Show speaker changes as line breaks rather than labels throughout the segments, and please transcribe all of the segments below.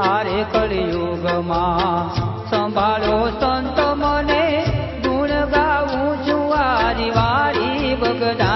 આરે કળિયુગમાં સંભાળો સંત મને ગુણ ગાવું છું આરી વારી
બગડા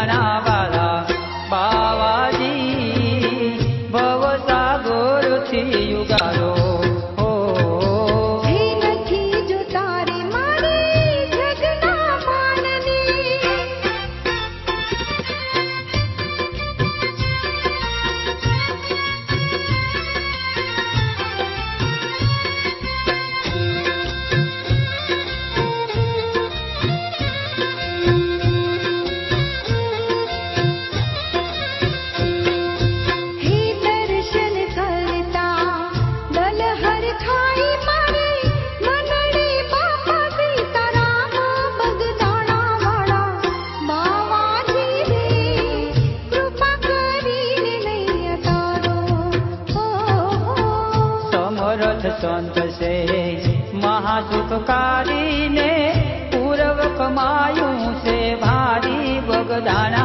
સમરથ સંત છે મહાસુખકારીને પૂર્વ કમાયું છે ભારી બગદાણા.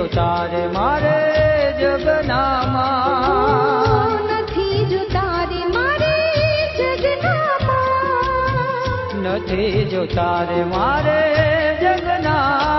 જો તારે મારે જગનામાં.
નથી જો તારી મારે જગનામાં.
નથી જો તારે મારે જગના